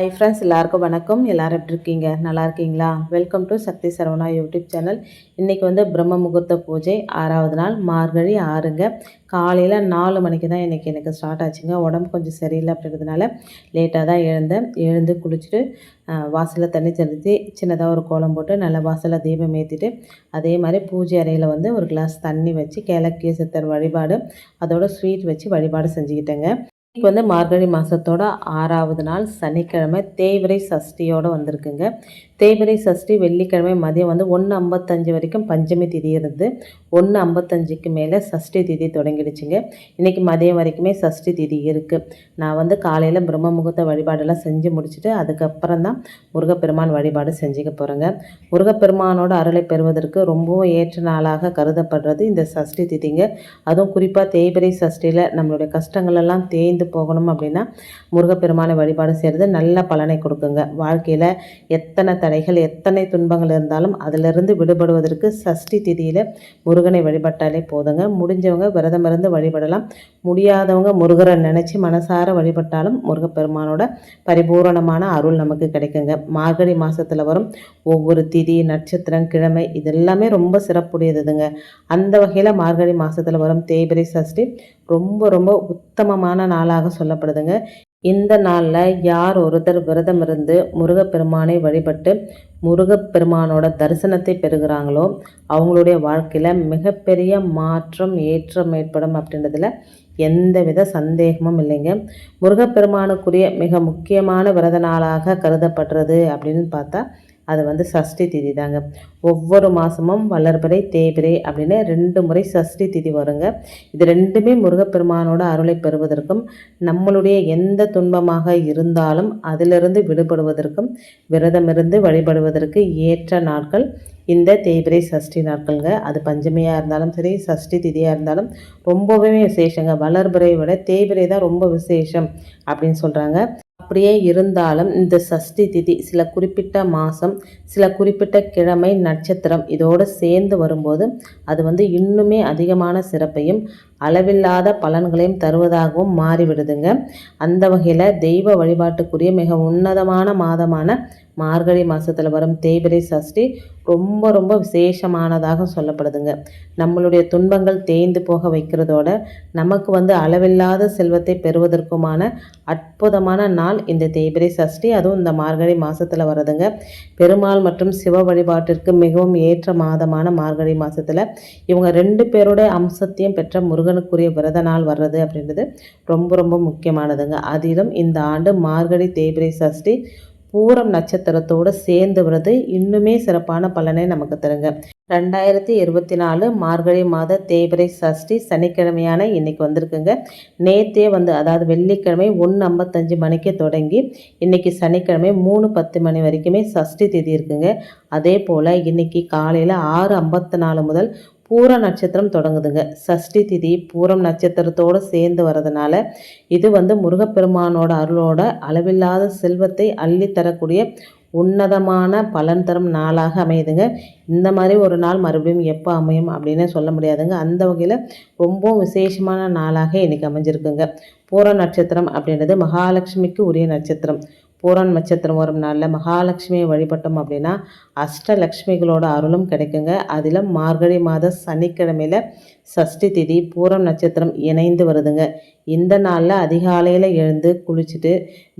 Hi friends எல்லாருக்கும் வணக்கம். எல்லாரும் எப்படி இருக்கீங்க? நல்லா இருக்கீங்களா? Welcome to Sakthi Saravana YouTube channel இன்றைக்கி வந்து பிரம்ம முகூர்த்த பூஜை. ஆறாவது நாள் மார்கழி ஆறுங்க. காலையில் நாலு மணிக்கு தான் இன்றைக்கி எனக்கு ஸ்டார்ட் ஆச்சுங்க. உடம்பு கொஞ்சம் சரியில்லை அப்படின்றதுனால லேட்டாக தான் எழுந்தேன். எழுந்து குளிச்சுட்டு வாசலில் தண்ணி தெளித்து சின்னதாக ஒரு கோலம் போட்டு நல்லா வாசலில் தீபம் ஏற்றிட்டு அதே மாதிரி பூஜை அறையில் வந்து ஒரு கிளாஸ் தண்ணி வச்சு கிழக்கிய சித்தர் வழிபாடு அதோட ஸ்வீட் வச்சு வழிபாடு செஞ்சுக்கிட்டேங்க. இன்றைக்கி வந்து மார்கழி மாதத்தோட ஆறாவது நாள் சனிக்கிழமை தேய்விரை சஷ்டியோடு வந்திருக்குங்க. தேய்பிரை சஷ்டி வெள்ளிக்கிழமை மதியம் வந்து ஒன்று ஐம்பத்தஞ்சு வரைக்கும் பஞ்சமி திதி இருந்து ஒன்று ஐம்பத்தஞ்சுக்கு மேலே சஷ்டி திதி தொடங்கிடுச்சுங்க. இன்றைக்கி மதியம் வரைக்குமே சஷ்டி திதி இருக்குது நான் வந்து காலையில் பிரம்ம முகூர்த்த வழிபாடெல்லாம் செஞ்சு முடிச்சுட்டு அதுக்கப்புறம் தான் முருகப்பெருமான் வழிபாடு செஞ்சுக்க போகிறேங்க முருகப்பெருமானோட அருளை பெறுவதற்கு ரொம்பவும் ஏற்ற நாளாக கருதப்படுறது இந்த சஷ்டி திதிங்க. அதுவும் குறிப்பாக தேய்பிரை சஷ்டியில் நம்மளுடைய கஷ்டங்கள் எல்லாம் தேய்ந்து போகணும் அப்படின்னா முருகப்பெருமானை வழிபாடு செய்கிறது நல்ல பலனை கொடுக்குங்க. வாழ்க்கையில் எத்தனை தடைகள் எத்தனை துன்பங்கள் இருந்தாலும் அதிலிருந்து விடுபடுவதற்கு சஷ்டி திதியில் முருகனை வழிபட்டாலே போதுங்க. முடிஞ்சவங்க விரதம் இருந்து வழிபடலாம். முடியாதவங்க முருகரை நினச்சி மனசார வழிபட்டாலும் முருகப்பெருமானோட பரிபூரணமான அருள் நமக்கு கிடைக்குங்க. மார்கழி மாதத்தில் வரும் ஒவ்வொரு திதி நட்சத்திரம் கிழமை இதெல்லாமே ரொம்ப சிறப்புடையதுங்க. அந்த வகையில் மார்கழி மாதத்தில் வரும் தேய்பிரை சஷ்டி ரொம்ப ரொம்ப உத்தமமான நாளாக சொல்லப்படுதுங்க. இந்த நாளில் யார் ஒருத்தர் விரதம் இருந்து முருகப்பெருமானை வழிபட்டு முருகப்பெருமானோட தரிசனத்தை பெறுகிறாங்களோ அவங்களுடைய வாழ்க்கையில் மிகப்பெரிய மாற்றம் ஏற்றம் ஏற்படும் அப்படின்றதுல எந்தவித சந்தேகமும் இல்லைங்க. முருகப்பெருமானுக்குரிய மிக முக்கியமான விரத நாளாக கருதப்படுறது அப்படின்னு பார்த்தா அது வந்து சஷ்டி திதி தாங்க. ஒவ்வொரு மாதமும் வளர்பிறை தேய்பிறை அப்படின்னு ரெண்டு முறை சஷ்டி திதி வருங்க. இது ரெண்டுமே முருகப்பெருமானோட அருளை பெறுவதற்கும் நம்மளுடைய எந்த துன்பமாக இருந்தாலும் அதிலிருந்து விடுபடுவதற்கும் விரதமிருந்து வழிபடுவதற்கு ஏற்ற நாட்கள் இந்த தேய்பிரை சஷ்டி நாட்கள்ங்க. அது பஞ்சமியாக இருந்தாலும் சரி சஷ்டி திதியாக இருந்தாலும் ரொம்பவே விசேஷங்க. வளர்பிறை விட தேய்பிரை தான் ரொம்ப விசேஷம் அப்படின்னு சொல்கிறாங்க அப்படியே இருந்தாலும் இந்த சஷ்டி திதி சில குறிப்பிட்ட மாதம் சில குறிப்பிட்ட கிழமை நட்சத்திரம் இதோடு சேர்ந்து வரும்போது அது வந்து இன்னுமே அதிகமான சிறப்பையும் அளவில்லாத பலன்களையும் தருவதாகவும் மாறிவிடுதுங்க. அந்த வகையில் தெய்வ வழிபாட்டுக்குரிய மிக உன்னதமான மாதமான மார்கழி மாதத்தில் வரும் தேய்பிரை சஷ்டி ரொம்ப ரொம்ப விசேஷமானதாக சொல்லப்படுதுங்க. நம்மளுடைய துன்பங்கள் தேய்ந்து போக வைக்கிறதோட நமக்கு வந்து அளவில்லாத செல்வத்தை பெறுவதற்குமான அற்புதமான நாள் இந்த தேய்பிரை சஷ்டி. அதுவும் இந்த மார்கழி மாதத்தில் வருதுங்க பெருமாள் மற்றும் சிவ வழிபாட்டிற்கு மிகவும் ஏற்ற மாதமான மார்கழி மாதத்தில் இவங்க ரெண்டு பேரோட அம்சத்தையும் பெற்ற முருகன் முருகனுக்குரிய விரத நாள் வர்றது அப்படின்றது ரொம்ப ரொம்ப முக்கியமானதுங்க. அதிலும் இந்த ஆண்டு மார்கழி தேய்பிரை சஷ்டி பூரம் நட்சத்திரத்தோடு சேர்ந்து வருது இன்னுமே சிறப்பான பலனை நமக்கு தருங்க. ரெண்டாயிரத்தி இருபத்தி நாலு மார்கழி மாத தேய்பிரை சஷ்டி சனிக்கிழமையான இன்னைக்கு வந்திருக்குங்க. நேற்றே வந்து அதாவது வெள்ளிக்கிழமை ஒன்று ஐம்பத்தஞ்சு மணிக்கு தொடங்கி இன்னைக்கு சனிக்கிழமை மூணு பத்து மணி வரைக்குமே சஷ்டி தேதி இருக்குங்க. அதே போல் இன்னைக்கு காலையில் ஆறு ஐம்பத்தி நாலு முதல் பூர நட்சத்திரம் தொடங்குதுங்க. சஷ்டி திதி பூரம் நட்சத்திரத்தோடு சேர்ந்து வரதுனால இது வந்து முருகப்பெருமானோட அருளோட அளவில்லாத செல்வத்தை அள்ளி தரக்கூடிய உன்னதமான பலன் தரும் நாளாக அமையுதுங்க. இந்த மாதிரி ஒரு நாள் மறுபடியும் எப்போ அமையும் அப்படின்னு சொல்ல முடியாதுங்க. அந்த வகையில் ரொம்பவும் விசேஷமான நாளாக இன்றைக்கி அமைஞ்சிருக்குங்க. பூர நட்சத்திரம் அப்படின்றது மகாலட்சுமிக்கு உரிய நட்சத்திரம். பூரான் நட்சத்திரம் வரும் நாளில் மகாலட்சுமியை வழிபட்டோம் அப்படின்னா அஷ்டலக்ஷ்மிகளோட அருளும் கிடைக்குங்க. அதிலும் மார்கழி மாத சனிக்கிழமையில் சஷ்டி திதி பூரம் நட்சத்திரம் இணைந்து வருதுங்க. இந்த நாளில் அதிகாலையில் எழுந்து குளிச்சுட்டு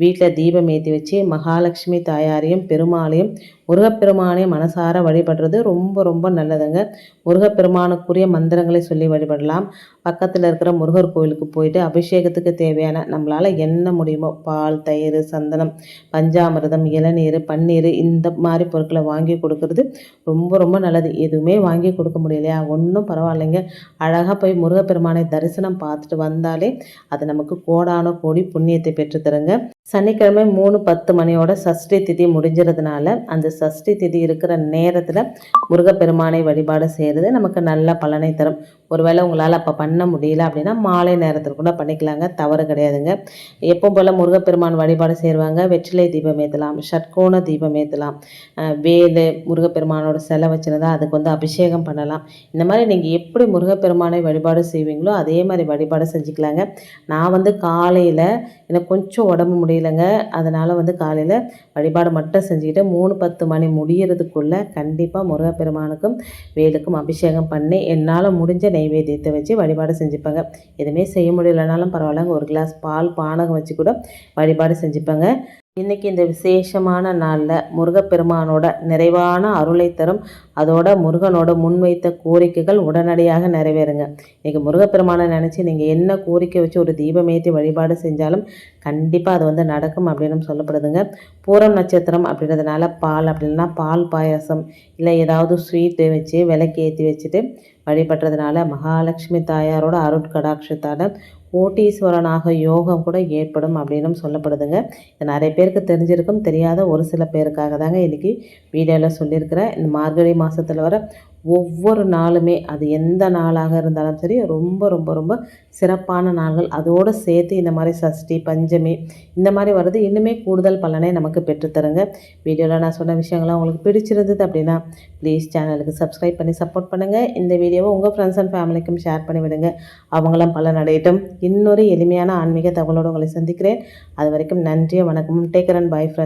வீட்டில் தீபம் ஏற்றி வச்சு மகாலட்சுமி தாயாரையும் பெருமாளையும் முருகப்பெருமானையும் மனசார வழிபடுறது ரொம்ப ரொம்ப நல்லதுங்க. முருகப்பெருமானுக்குரிய மந்திரங்களை சொல்லி வழிபடலாம். பக்கத்தில் இருக்கிற முருகர் கோவிலுக்கு போயிட்டு அபிஷேகத்துக்கு தேவையான நம்மளால் என்ன முடியுமோ பால் தயிர் சந்தனம் பஞ்சாமிரதம் இளநீர் பன்னீர் இந்த மாதிரி பொருட்களை வாங்கி கொடுக்கறது ரொம்ப ரொம்ப நல்லது. எதுவுமே வாங்கி கொடுக்க முடியலையா? ஒன்றும் பரவாயில்லைங்க. அழகாக போய் முருகப்பெருமானை தரிசனம் பார்த்துட்டு வந்தாலே அது நமக்கு கோடான கோடி புண்ணியத்தை பெற்றுத்தருங்க சனிக்கிழமை மூணு பத்து மணியோட சஷ்டி திதி முடிஞ்சதுனால அந்த சஷ்டி திதி இருக்கிற நேரத்தில் முருகப்பெருமானை வழிபாடு செய்கிறது நமக்கு நல்ல பலனை தரும். ஒருவேளை உங்களால் அப்போ பண்ண முடியல அப்படின்னா மாலை நேரத்தில் கூட பண்ணிக்கலாங்க. தவறு கிடையாதுங்க. எப்போ போல் முருகப்பெருமான் வழிபாடு செய்வாங்க வெற்றிலை தீபம் ஏற்றலாம் ஷட்கோண தீபம் ஏற்றலாம் வேலு முருகப்பெருமானோட செலை வச்சுருந்தா அதுக்கு வந்து அபிஷேகம் பண்ணலாம். இந்த மாதிரி நீங்கள் எப்படி முருகப்பெருமானை வழிபாடு செய்வீங்களோ அதே மாதிரி வழிபாடு செஞ்சுக்கலாங்க. நான் வந்து காலையில் எனக்கு கொஞ்சம் உடம்பு முடியலைங்க. அதனால் வந்து காலையில் வழிபாடு மட்டும் செஞ்சுக்கிட்டு மூணு பத்து மணி முடியறதுக்குள்ளே கண்டிப்பாக முருகப்பெருமானுக்கும் வேலுக்கும் அபிஷேகம் பண்ணி என்னால் முடிஞ்ச நைவேத்தியத்தை வச்சு வழிபாடு செஞ்சுப்பேங்க. எதுவுமே செய்ய முடியலனாலும் பரவாயில்லங்க. ஒரு கிளாஸ் பால் பானகம் வச்சு கூட வழிபாடு செஞ்சுப்பேங்க. இன்றைக்கி இந்த விசேஷமான நாளில் முருகப்பெருமானோட நிறைவான அருளை தரும். அதோட முருகனோட முன்வைத்த கோரிக்கைகள் உடனடியாக நிறைவேறுங்க. இன்றைக்கி முருகப்பெருமானை நினச்சி நீங்கள் என்ன கோரிக்கை வச்சு ஒரு தீபம் ஏற்றி வழிபாடு செஞ்சாலும் கண்டிப்பாக அது வந்து நடக்கும் அப்படின்னு சொல்லப்படுதுங்க. பூரம் நட்சத்திரம் அப்படின்றதுனால பால் அப்படின்னா பால் பாயாசம் இல்லை ஏதாவது ஸ்வீட்டு வச்சு விளக்கு ஏற்றி வச்சுட்டு வழிபடுறதுனால மகாலட்சுமி தாயாரோட அருட்கடாட்சத்தால் கோட்டீஸ்வரனாக யோகம் கூட ஏற்படும் அப்படின்னும் சொல்லப்படுதுங்க. இது நிறைய பேருக்கு தெரிஞ்சிருக்கும் தெரியாத ஒரு சில பேருக்காக தாங்க இன்றைக்கி வீடியோவில் சொல்லியிருக்கிறேன். இந்த மார்கழி மாதத்தில் வர ஒவ்வொரு நாளுமே அது எந்த நாளாக இருந்தாலும் சரி ரொம்ப ரொம்ப ரொம்ப சிறப்பான நாள்கள். அதோடு சேர்த்து இந்த மாதிரி சஷ்டி பஞ்சமி இந்த மாதிரி வர்றது இன்னுமே கூடுதல் பலனை நமக்கு பெற்றுத்தருங்க வீடியோவில் நான் சொன்ன விஷயங்கள்லாம் உங்களுக்கு பிடிச்சிருந்தது அப்படின்னா ப்ளீஸ் சேனலுக்கு சப்ஸ்கிரைப் பண்ணி சப்போர்ட் பண்ணுங்கள் இந்த வீடியோவை உங்கள் ஃப்ரெண்ட்ஸ் அண்ட் ஃபேமிலிக்கும் ஷேர் பண்ணி விடுங்க. அவங்களும் பலன் அடையட்டும். இன்னொரு எளிமையான ஆன்மீக தகவலோடு உங்களை சந்திக்கிறேன். அது வரைக்கும் நன்றி வணக்கம். டேக்கரன் பாய் ஃப்ரெண்ட்ஸ்